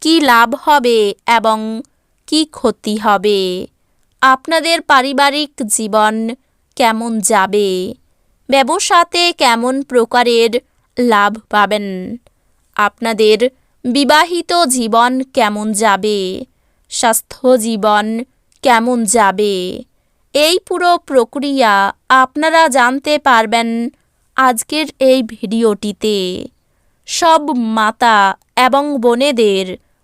কি লাভ হবে এবং কি ক্ষতি হবে? আপনাদের পারিবারিক জীবন কেমন যাবে? ব্যবসাতে কেমন প্রকারের লাভ পাবেন? আপনাদের বিবাহিত জীবন কেমন যাবে? স্বাস্থ্য জীবন কেমন যাবে? এই পুরো প্রক্রিয়া আপনারা জানতে পারবেন আজকের এই ভিডিওটিতে। সব মাতা এবং বোনেদের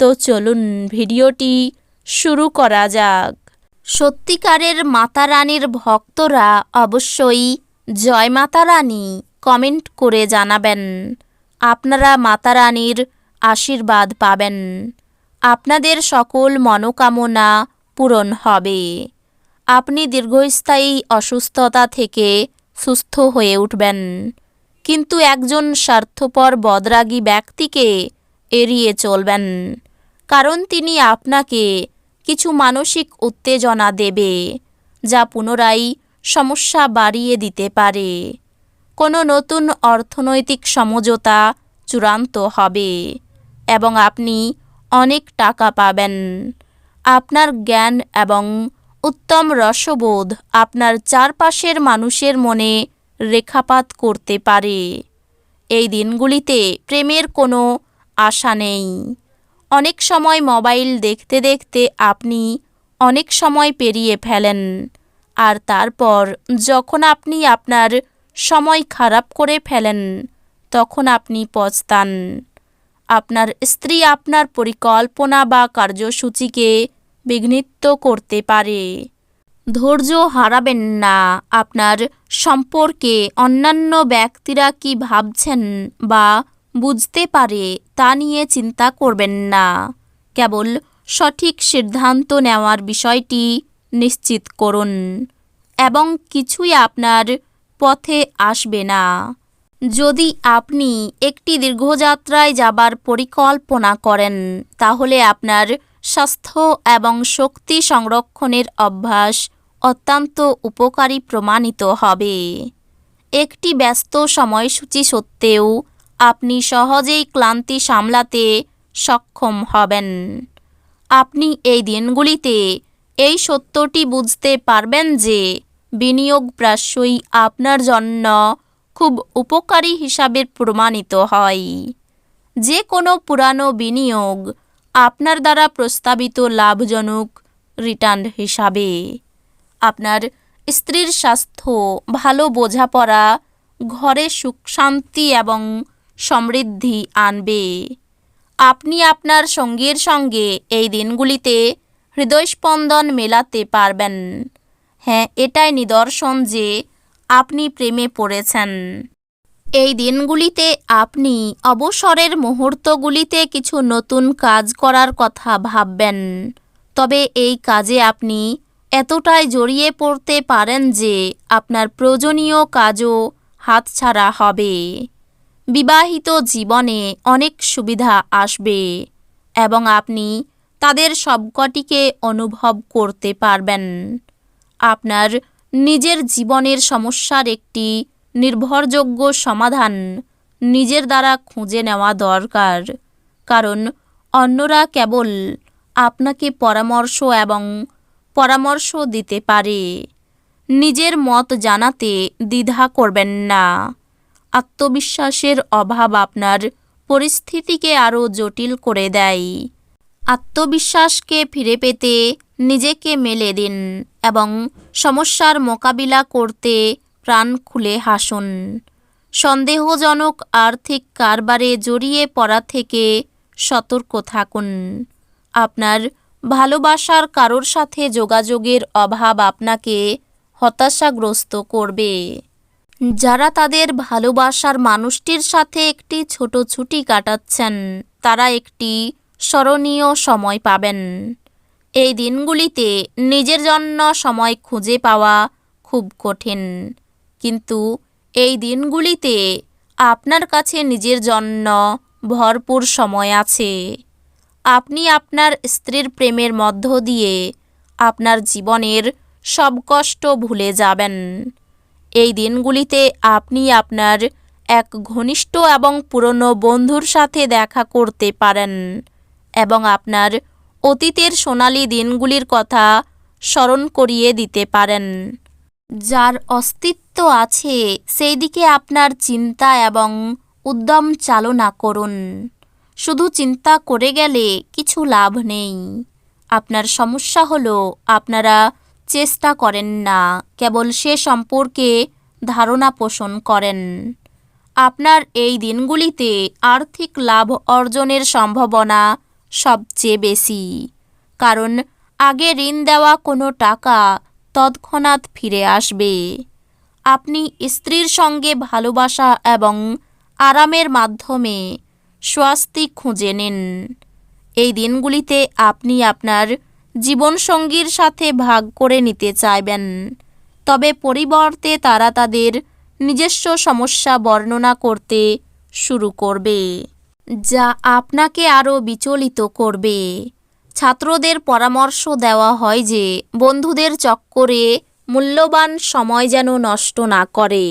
তো চলুন ভিডিওটি শুরু করা যাক। সত্যিকারের মাতারানীর ভক্তরা অবশ্যই জয় মাতারানী কমেন্ট করে জানাবেন। আপনারা মাতারানীর আশীর্বাদ পাবেন। আপনাদের সকল মনোকামনা পূরণ হবে। আপনি দীর্ঘস্থায়ী অসুস্থতা থেকে সুস্থ হয়ে উঠবেন। কিন্তু একজন স্বার্থপর বদরাগী ব্যক্তিকে এড়িয়ে চলবেন। কারণ তিনি আপনাকে কিছু মানসিক উত্তেজনা দেবে, যা পুনরায় সমস্যা বাড়িয়ে দিতে পারে। কোনো নতুন অর্থনৈতিক সমঝোতা চূড়ান্ত হবে এবং আপনি অনেক টাকা পাবেন। আপনার জ্ঞান এবং উত্তম রসবোধ আপনার চারপাশের মানুষের মনে রেখাপাত করতে পারে। এই দিনগুলিতে প্রেমের কোনো আশা নেই। অনেক সময় মোবাইল দেখতে দেখতে আপনি অনেক সময় পেরিয়ে ফেলেন। আর তারপর যখন আপনি আপনার সময় খারাপ করে ফেলেন, তখন আপনি পচতান আপনার স্ত্রী আপনার পরিকল্পনা বা কার্যসূচিকে বিঘ্নিত করতে পারে। ধৈর্য হারাবেন না। আপনার সম্পর্কে অন্যান্য ব্যক্তিরা কি ভাবছেন বা বুঝতে পারে, তা নিয়ে চিন্তা করবেন না। কেবল সঠিক সিদ্ধান্ত নেওয়ার বিষয়টি নিশ্চিত করুন, এবং কিছুই আপনার পথে আসবে না। যদি আপনি একটি দীর্ঘযাত্রায় যাবার পরিকল্পনা করেন, তাহলে আপনার স্বাস্থ্য এবং শক্তি সংরক্ষণের অভ্যাস অত্যন্ত উপকারী প্রমাণিত হবে। একটি ব্যস্ত সময়সূচি সত্ত্বেও আপনি সহজেই ক্লান্তি সামলাতে সক্ষম হবেন। আপনি এই দিনগুলিতে এই সত্যটি বুঝতে পারবেন যে বিনিয়োগ প্রায়শই আপনার জন্য খুব উপকারী হিসাবে প্রমাণিত হয়। যে কোনো পুরানো বিনিয়োগ আপনার দ্বারা প্রস্তাবিত লাভজনক রিটার্ন হিসাবে। আপনার স্ত্রীর স্বাস্থ্য, ভালো বোঝাপড়া, ঘরে সুখ শান্তি এবং সমৃদ্ধি আনবে। আপনি আপনার সঙ্গীর সঙ্গে এই দিনগুলিতে হৃদয়স্পন্দন মেলাতে পারবেন। হ্যাঁ এটাই নিদর্শন যে আপনি প্রেমে পড়েছেন। এই দিনগুলিতে আপনি অবসরের মুহূর্তগুলিতে কিছু নতুন কাজ করার কথা ভাববেন। তবে এই কাজে আপনি এতটাই জড়িয়ে পড়তে পারেন যে আপনার প্রয়োজনীয় কাজও হাতছাড়া হবে। বিবাহিত জীবনে অনেক সুবিধা আসবে এবং আপনি তাদের সবকটিকে অনুভব করতে পারবেন। আপনার নিজের জীবনের সমস্যার একটি নির্ভরযোগ্য সমাধান নিজের দ্বারা খুঁজে নেওয়া দরকার। কারণ অন্যরা কেবল আপনাকে পরামর্শ এবং পরামর্শ দিতে পারে। নিজের মত জানাতে দ্বিধা করবেন না। আত্মবিশ্বাসের অভাব আপনার পরিস্থিতিকে আরও জটিল করে দেয়। আত্মবিশ্বাসকে ফিরে পেতে নিজেকে মেলে দিন এবং সমস্যার মোকাবিলা করতে প্রাণ খুলে হাসুন। সন্দেহজনক আর্থিক কারবারে জড়িয়ে পড়া থেকে সতর্ক থাকুন। আপনার ভালোবাসার কারোর সাথে যোগাযোগের অভাব আপনাকে হতাশাগ্রস্ত করবে। যারা তাদের ভালোবাসার মানুষটির সাথে একটি ছোট ছুটি কাটাচ্ছেন, তারা একটি স্মরণীয় সময় পাবেন। এই দিনগুলিতে নিজের জন্য সময় খুঁজে পাওয়া খুব কঠিন। কিন্তু এই দিনগুলিতে আপনার কাছে নিজের জন্য ভরপুর সময় আছে। আপনি আপনার স্ত্রীর প্রেমের মধ্য দিয়ে আপনার জীবনের সব কষ্ট ভুলে যাবেন। এই দিনগুলিতে আপনি আপনার এক ঘনিষ্ঠ এবং পুরনো বন্ধুর সাথে দেখা করতে পারেন এবং আপনার অতীতের সোনালি দিনগুলির কথা স্মরণ করিয়ে দিতে পারেন। যার অস্তিত্ব আছে সেই দিকে আপনার চিন্তা এবং উদ্যম চালনা করুন। শুধু চিন্তা করে গেলে কিছু লাভ নেই। আপনার সমস্যা হলো, আপনারা চেষ্টা করেন না, কেবল সে সম্পর্কে ধারণা পোষণ করেন। আপনার এই দিনগুলিতে আর্থিক লাভ অর্জনের সম্ভাবনা সবচেয়ে বেশি, কারণ আগে ঋণ দেওয়া কোনো টাকা তৎক্ষণাৎ ফিরে আসবে। আপনি স্ত্রীর সঙ্গে ভালোবাসা এবং আরামের মাধ্যমে স্বস্তি খুঁজে নিন। এই দিনগুলিতে আপনি আপনার জীবনসঙ্গীর সাথে ভাগ করে নিতে চাইবেন। তবে পরিবর্তে তারা তাদের নিজস্ব সমস্যা বর্ণনা করতে শুরু করবে, যা আপনাকে আরও বিচলিত করবে। ছাত্রদের পরামর্শ দেওয়া হয় যে, বন্ধুদের চক্করে মূল্যবান সময় যেন নষ্ট না করে।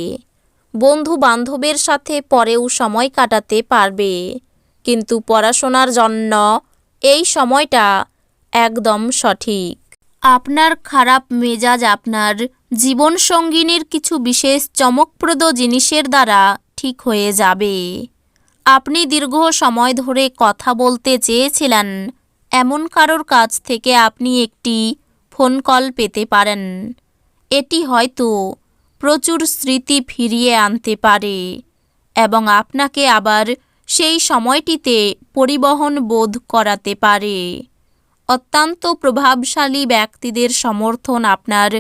বন্ধু বান্ধবের সাথে পরেও সময় কাটাতে পারবে, কিন্তু পড়াশোনার জন্য এই সময়টা একদম সঠিক। আপনার খারাপ মেজাজ আপনার জীবনসঙ্গিনীর কিছু বিশেষ চমকপ্রদ জিনিসের দ্বারা ঠিক হয়ে যাবে। আপনি দীর্ঘ সময় ধরে কথা বলতে চেয়েছিলেন, এমন কারোর কাছ থেকে আপনি একটি ফোন কল পেতে পারেন। এটি হয়তো প্রচুর স্মৃতি ফিরিয়ে আনতে পারে এবং আপনাকে আবার সেই সময়টিতে পরিবহন বোধ করাতে পারে। অত্যন্ত প্রভাবশালী ব্যক্তিদের সমর্থন আপনার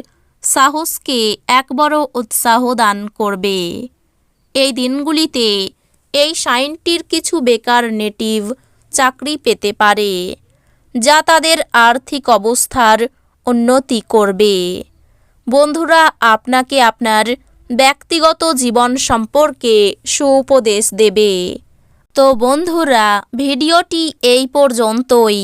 সাহসকে এক বড় উৎসাহ দান করবে। এই দিনগুলিতে এই সাইনটির কিছু বেকার নেটিভ চাকরি পেতে পারে, যা তাদের আর্থিক অবস্থার উন্নতি করবে। বন্ধুরা, আপনাকে আপনার ব্যক্তিগত জীবন সম্পর্কে সুউপদেশ দেবে। তো বন্ধুরা, ভিডিওটি এই পর্যন্তই।